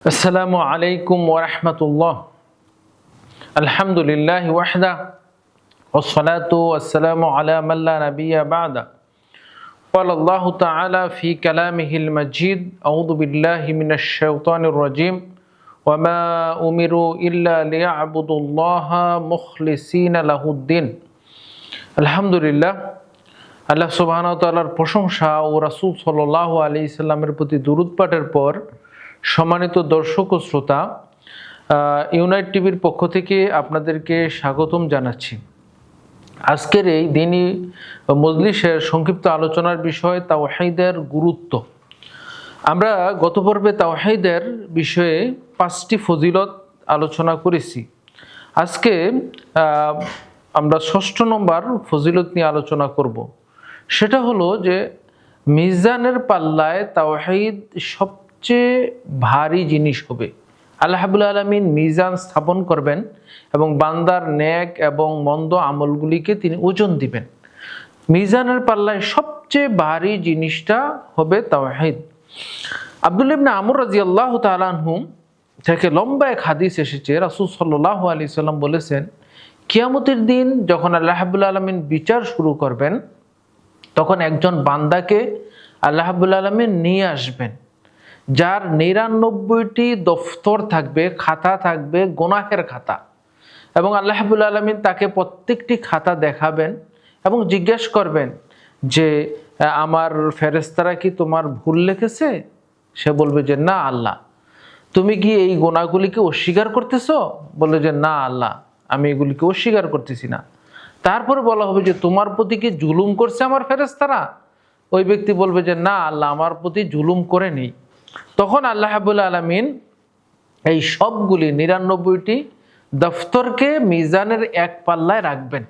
السلام عليكم ورحمة الله الحمد لله وحده والصلاة والسلام على من لا نبي بعد قال الله تعالى في كلامه المجيد أعوذ بالله من الشيطان الرجيم وما أمروا إلا ليعبدوا الله مخلصين له الدين الحمد لله আল্লাহ সুবাহন তাল্লার প্রশংসা ও রাসুল সাল্লাহ আলি ইসলামের প্রতি দুরুদ পাঠের পর সম্মানিত দর্শক ও শ্রোতা ইউনাইট টিভির পক্ষ থেকে আপনাদেরকে স্বাগতম জানাচ্ছি। আজকের এই দিনই মজলিসের সংক্ষিপ্ত আলোচনার বিষয় তাওহাইদের গুরুত্ব। আমরা গত পর্বে তাওহাইদের বিষয়ে পাঁচটি ফজিলত আলোচনা করেছি। আজকে আমরা ষষ্ঠ নম্বর ফজিলত নিয়ে আলোচনা করব। সেটা হলো যে মিজানের পাল্লায় তাওহাইদ সবচেয়ে ভারী জিনিস হবে। আল্লাহাবুল আলমিন মিজান স্থাপন করবেন এবং বান্দার ন্যাক এবং মন্দ আমলগুলিকে তিনি ওজন দিবেন। মিজানের পাল্লায় সবচেয়ে ভারী জিনিসটা হবে তাওহিদ। আব্দুল ইবনে আমর রাজি আল্লাহ তালানহুম থেকে লম্বা এক হাদিস এসেছে, রাসুল সাল্লাহ আলি সাল্লাম বলেছেন, কিয়ামতের দিন যখন আল্লাহাবুল আলমিন বিচার শুরু করবেন, তখন একজন বান্দাকে আল্লাহাবুল আলমিন নিয়ে আসবেন। যার নিরানব্বইটি দফতর থাকবে, খাতা থাকবে, গোনাহের খাতা। এবং আল্লাহাবুল আলমিন তাকে প্রত্যেকটি খাতা দেখাবেন এবং জিজ্ঞেস করবেন যে আমার ফেরেস্তারা কি তোমার ভুল লিখেছে? সে বলবে যে, না, আল্লাহ। তুমি কি এই গোনাগুলিকে অস্বীকার করতেছো? বলে যে, না, আল্লাহ, আমি এগুলিকে অস্বীকার করতেছি না। তারপরে বলা হবে যে, তোমার প্রতি কি জুলুম করছে আমার ফেরেস্তারা ওই ব্যক্তি বলবে যে, না, আল্লাহ, আমার প্রতি জুলুম করে নেই। তখন আল্লাহ হাবুল আলমিন এই সবগুলি নিরানব্বইটি দফতরকে মিজানের এক পাল্লায় রাখবেন।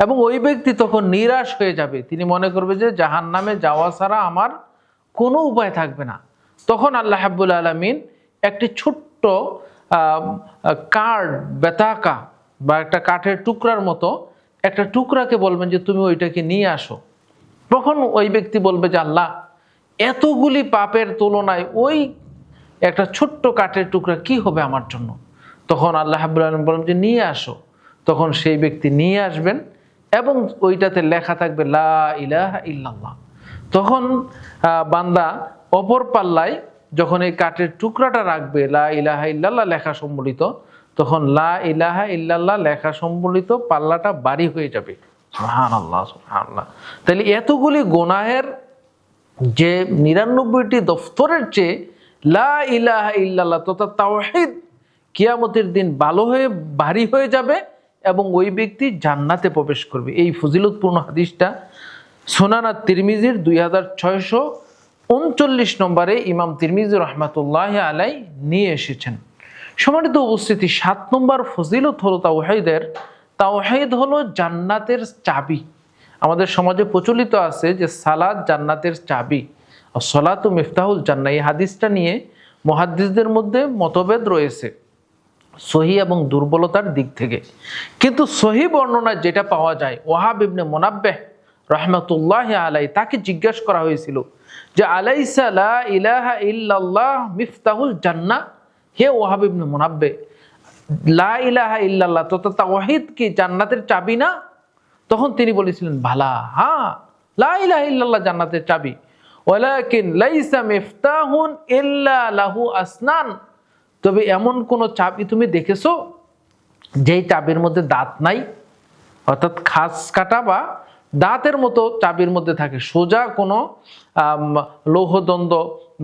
এবং ওই ব্যক্তি তখন নিরাশ হয়ে যাবে। তিনি মনে করবে যে জাহান নামে যাওয়া ছাড়া আমার কোনো উপায় থাকবে না। তখন আল্লাহ হাবুল আলমিন একটি ছোট্ট কার্ড, বেতাকা বা একটা কাঠের টুকরার মতো একটা টুকরাকে বলবেন যে, তুমি ওইটাকে নিয়ে আসো। তখন ওই ব্যক্তি বলবে যে, আল্লাহ এতগুলি পাপের তুলনায় ওই একটা ছোট্ট কাঠের টুকরা কি হবে আমার জন্য? তখন আল্লাহ হাবুল আলম বলেন যে, নিয়ে আসো। তখন সেই ব্যক্তি নিয়ে আসবেন এবং ওইটাতে লেখা থাকবে, লা ইলাহা ইল্লাল্লাহ। তখন বান্দা অপর পাল্লায় যখন এই কাঠের টুকরাটা রাখবে, লা ইলাহা ইল্লাল্লাহ লেখা সম্বলিত, তখন লা ইলাহা ইল্লাল্লাহ লেখা সম্বলিত পাল্লাটা বাড়ি হয়ে যাবে। সুহান আল্লাহ আল্লাহ তাহলে এতগুলি গোনাহের যে নিরানব্বইটি দফতরের চেয়ে লা ইলাহা ইল্লাল্লাহ তথা তাওহিদ কিয়ামতের দিন ভালো হয়ে, ভারী হয়ে যাবে এবং ওই ব্যক্তি জান্নাতে প্রবেশ করবে। এই ফজিলতপূর্ণ হাদিসটা সোনানা তিরমিজির দুই হাজার ছয়শো উনচল্লিশ নম্বরে ইমাম তিরমিজি রহমাতুল্লাহ আলাই নিয়ে এসেছেন। সমানিত উপস্থিতি সাত নম্বর ফজিলত হলো তাওহাইদের তাওহাইদ হলো জান্নাতের চাবি। আমাদের সমাজে প্রচলিত আছে যে সালাদ জান্নাতের চাবি। সলাত মিফতাহুল জান্না এই হাদিসটা নিয়ে মহাদ্দিসদের মধ্যে মতভেদ রয়েছে সহি এবং দুর্বলতার দিক থেকে। কিন্তু সহি বর্ণনায় যেটা পাওয়া যায়, ওয়াহাব ইবনে মোনাব্বেহ রহমতুল্লাহ আলাই তাকে জিজ্ঞাসা করা হয়েছিল যে, আলাইসা ইলাহা ইল্লাল্লাহ মিফতাহুল জান্না হে ওয়াহাব ইবনে মোনাব্বে লা ইলাহা ইল্লাল্লাহ তথা তাওয়াহিদ কি জান্নাতের চাবি না? তখন তিনি বলেছিলেন ভালা হ্যাঁ লা ইলাহা ইল্লাল্লাহ জান্নাতের চাবি। ওয়ালাকিন লাইসা মিফতাহুন ইল্লা লাহু আসনান। তবে এমন কোন চাবি তুমি দেখেছ যেই চাবির মধ্যে দাঁত নাই? অর্থাৎ খাস কাটা বা দাঁতের মতো চাবির মধ্যে থাকে, সোজা কোনো লৌহদণ্ড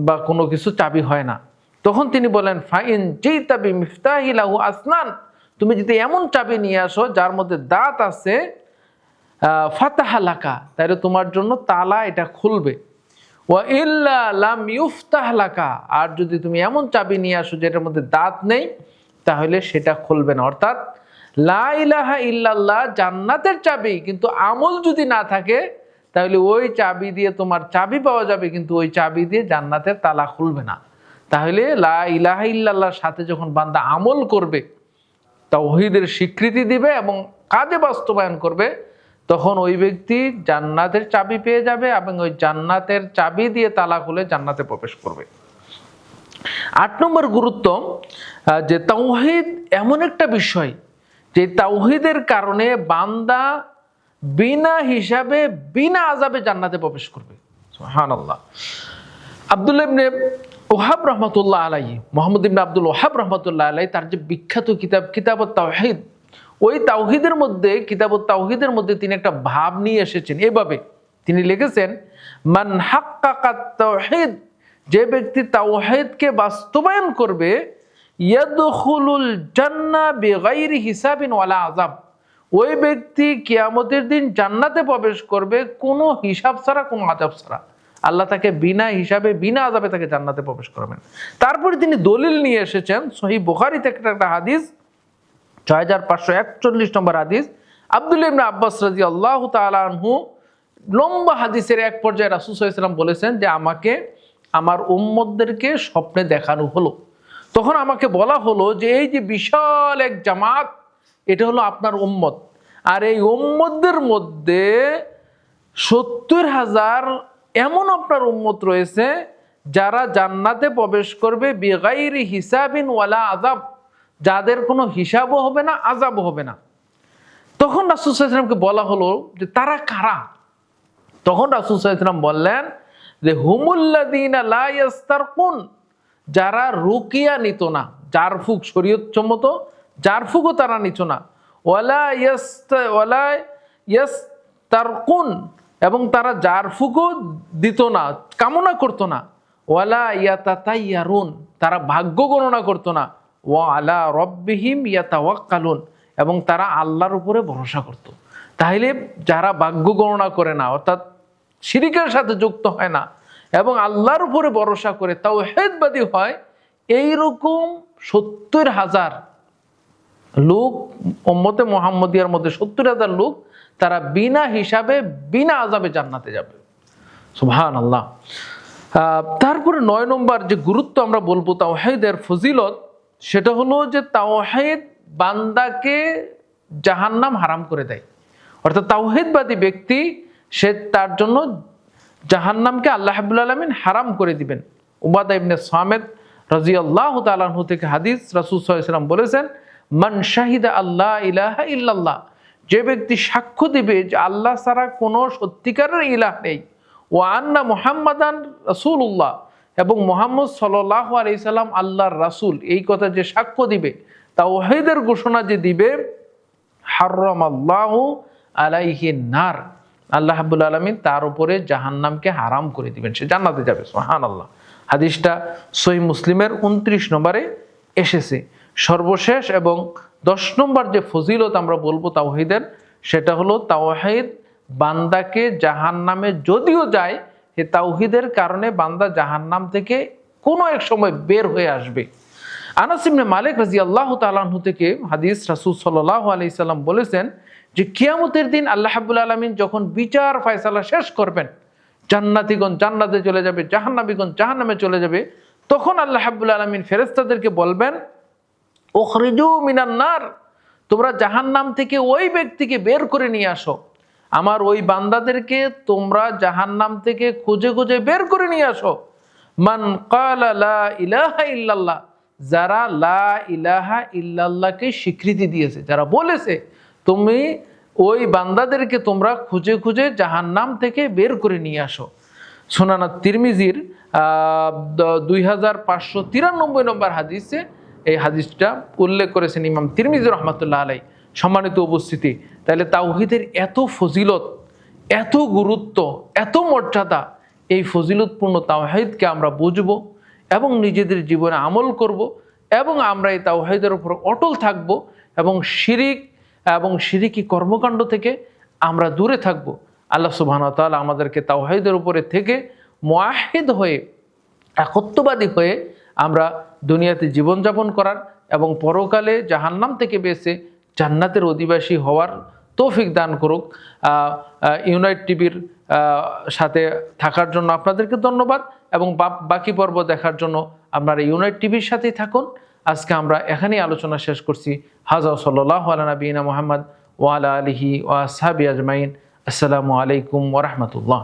বা কোনো কিছু চাবি হয় না। তখন তিনি বলেন, ফাইন যেই চাবি মিফতাহিলাহু আসনান। তুমি যদি এমন চাবি নিয়ে আসো যার মধ্যে দাঁত আছে ফাতাহালাকা তাহলে তোমার জন্য তালা এটা খুলবে। ওয়া ইল্লা লাম ইউফতাহ আর যদি তুমি এমন চাবি নিয়ে আসো যেটার মধ্যে দাঁত নেই, তাহলে সেটা খুলবে না। অর্থাৎ, লা ইলাহা ইল্লাল্লাহ জান্নাতের চাবি, কিন্তু আমল যদি না থাকে, তাহলে ওই চাবি দিয়ে তোমার চাবি পাওয়া যাবে, কিন্তু ওই চাবি দিয়ে জান্নাতের তালা খুলবে না। তাহলে লা ইলাহা ইল্লাল্লাহর সাথে যখন বান্দা আমল করবে, তাওহীদের স্বীকৃতি দিবে এবং কাজে বাস্তবায়ন করবে তখন ওই ব্যক্তি জান্নাতের চাবি পেয়ে যাবে এবং ওই জান্নাতের চাবি দিয়ে তালা খুলে জান্নাতে প্রবেশ করবে। আট নম্বর গুরুত্ব যে তাওহিদ এমন একটা বিষয় যে তাওহিদের কারণে বান্দা বিনা হিসাবে, বিনা আজাবে জান্নাতে প্রবেশ করবে। হান আল্লাহ আব্দুল্লাহ ইবনে ওহাব রহমতুল্লাহ আলাই মোহাম্মদ ইবনে আব্দুল ওহাব রহমতুল্লাহ আলাই তার যে বিখ্যাত কিতাব কিতাব তাওহিদ ওই তাওহিদের মধ্যে কিতাব তাওহিদের মধ্যে তিনি একটা ভাব নিয়ে এসেছেন। এভাবে তিনি লিখেছেন, মান হাক্কাকাত তাওহিদ যে ব্যক্তি তাওহিদকে বাস্তবায়ন করবে, ইয়াদখুলুল জান্নাহ বিগাইরি হিসাবিন ওয়ালা আযাব ওই ব্যক্তি কিয়ামতের দিন জান্নাতে প্রবেশ করবে, কোনো হিসাব ছাড়া, কোনো আজাব ছাড়া। আল্লাহ তাকে বিনা হিসাবে, বিনা আজাবে তাকে জান্নাতে প্রবেশ করবেন। তারপরে তিনি দলিল নিয়ে এসেছেন সহি বুখারি থেকে একটা হাদিস ছয় হাজার পাঁচশো একচল্লিশ নম্বর হাদিস। আব্দুল ইবনা আব্বাস রাজি আল্লাহ তালহু লম্বা হাদিসের এক পর্যায়ে রাসুসাল্লাম বলেছেন যে, আমাকে, আমার উম্মদদেরকে স্বপ্নে দেখানো হলো। তখন আমাকে বলা হলো যে, এই যে বিশাল এক জামাত, এটা হলো আপনার উম্মত। আর এই উম্মতদের মধ্যে সত্তর হাজার এমন আপনার উম্মত রয়েছে, যারা জান্নাতে প্রবেশ করবে বেগাইরি হিসাবিন ওয়ালা আজাব যাদের কোনো হিসাবও হবে না আজাবও হবে না। তখন রাসুসাল্লামকে বলা হলো যে, তারা কারা? তখন রাসুসাল্লাম বললেন যে হুমুল্লাদিন কোন যারা রুকিয়া নিত না জারফুক শরীয়তসম্মত জারফুকও তারা নিত না। ওয়ালা ওয়ালা ইয়াস্তারকুন এবং তারা জারফুকও দিত না, কামনা করতো না। ওয়ালা ইয়াতাতাইয়ারুন তারা ভাগ্য গণনা করতো না। ওয়া আলা রব্বিহিম ইয়াতাওয়াক্কালুন, এবং তারা আল্লাহর উপরে ভরসা করত। তাহলে যারা ভাগ্য গণনা করে না, অর্থাৎ শিরিকের সাথে যুক্ত হয় না, এবং আল্লাহর উপরে ভরসা করে তাও হেদবাদী হয়, এইরকম সত্তর হাজার লোক ওম্মতে মোহাম্মদিয়ার মধ্যে সত্তর হাজার লোক, তারা বিনা হিসাবে, বিনা আজাবে জান্নাতে যাবে সুবহান আল্লাহ তারপরে নয় নম্বর যে গুরুত্ব আমরা বলব, তাওহেদের ফজিলত সেটা হলো যে তাওহেদ বান্দাকে জাহান্নাম হারাম করে দেয়। অর্থাৎ তাওহেদবাদী ব্যক্তি, সে তার জন্য জাহান্নামকে আল্লাহ হাবুল আলমিন হারাম করে দিবেন। উবাদা ইবনে সামেদ রাজি আল্লাহ তালাহু থেকে হাদিস রাসুল সাল্লাম বলেছেন, মান শাহিদা আল্লাহ ইলাহা ইল্লাল্লাহ যে ব্যক্তি সাক্ষ্য দিবে যে আল্লাহ ছাড়া কোনো সত্যিকারের ইলাহ নেই। ও আন্না মোহাম্মদান রাসূলুল্লাহ এবং মোহাম্মদ সাল্লাহ আলি সাল্লাম আল্লাহর রাসূল, এই কথা যে সাক্ষ্য দিবে তা ওহেদের ঘোষণা যে দিবে হার্রম আল্লাহ আলাইহি নার। আল্লাহ হাবুল আলমিন তার উপরে জাহান্নামকে হারাম করে দিবেন, সে জান্নাতে যাবে সোহান আল্লাহ হাদিসটা সই মুসলিমের উনত্রিশ নম্বরে এসেছে। সর্বশেষ এবং দশ নম্বর যে ফজিলত আমরা বলব তাওহিদের, সেটা হলো তাওহিদ বান্দাকে জাহান্নামে যদিও যায় এ তাওহিদের কারণে বান্দা জাহান্নাম থেকে কোনো এক সময় বের হয়ে আসবে। আনাস ইবনে মালিক রাজি আল্লাহ তালাহু থেকে হাদিস রাসুল সাল্লাহ আলি সাল্লাম বলেছেন যে, কিয়ামতের দিন আল্লাহ হাবুল আলমিন যখন বিচার ফয়সালা শেষ করবেন, জান্নাতিগণ জান্নাতে চলে যাবে জাহান্নাবিগণ জাহান্নামে চলে যাবে, তখন আল্লাহ হাবুল আলমিন ফেরেস্তাদেরকে বলবেন ওখরিজু মিনান্নার তোমরা জাহান্নাম থেকে ওই ব্যক্তিকে বের করে নিয়ে আসো। আমার ওই বান্দাদেরকে তোমরা জাহান্নাম থেকে খুঁজে খুঁজে বের করে নিয়ে আসো। মান লা ইলাহা ইল্লাল্লাহ, যারা লা ইলাহা ইল্লাল্লাহকে স্বীকৃতি দিয়েছে, যারা বলেছে, তুমি ওই বান্দাদেরকে তোমরা খুঁজে খুঁজে জাহান্নাম থেকে বের করে নিয়ে আসো। সোনানা তিরমিজির দুই হাজার পাঁচশো তিরানব্বই নম্বর হাদিসে এই হাদিসটা উল্লেখ করেছেন ইমাম তিরমিজি রহমতুল্লাহ আলাই সম্মানিত উপস্থিতি, তাহলে তাওহিদের এত ফজিলত, এত গুরুত্ব, এত মর্যাদা, এই ফজিলতপূর্ণ তাওহিদকে আমরা বুঝব এবং নিজেদের জীবনে আমল করব এবং আমরা এই তাওহিদের উপর অটল থাকব এবং শিরিক এবং শিরিকি কর্মকাণ্ড থেকে আমরা দূরে থাকব। আল্লাহ সুবাহন তাআলা আমাদেরকে তাওহিদের উপরে থেকে মোয়াহিদ হয়ে, একত্ববাদী হয়ে আমরা দুনিয়াতে জীবনযাপন করার এবং পরকালে জাহান্নাম থেকে বেঁচে জান্নাতের অধিবাসী হওয়ার তৌফিক দান করুক। ইউনাইট টিভির সাথে থাকার জন্য আপনাদেরকে ধন্যবাদ এবং বাকি পর্ব দেখার জন্য আপনারা ইউনাইট টিভির সাথেই থাকুন। আজকে আমরা এখানেই আলোচনা শেষ করছি। হাজা সাল্লাহ নবীনা মোহাম্মদ ওয়ালা আলিহি ওয়া সাহাবি আজমাইন। আসসালামু আলাইকুম ওরহমতুল্লাহ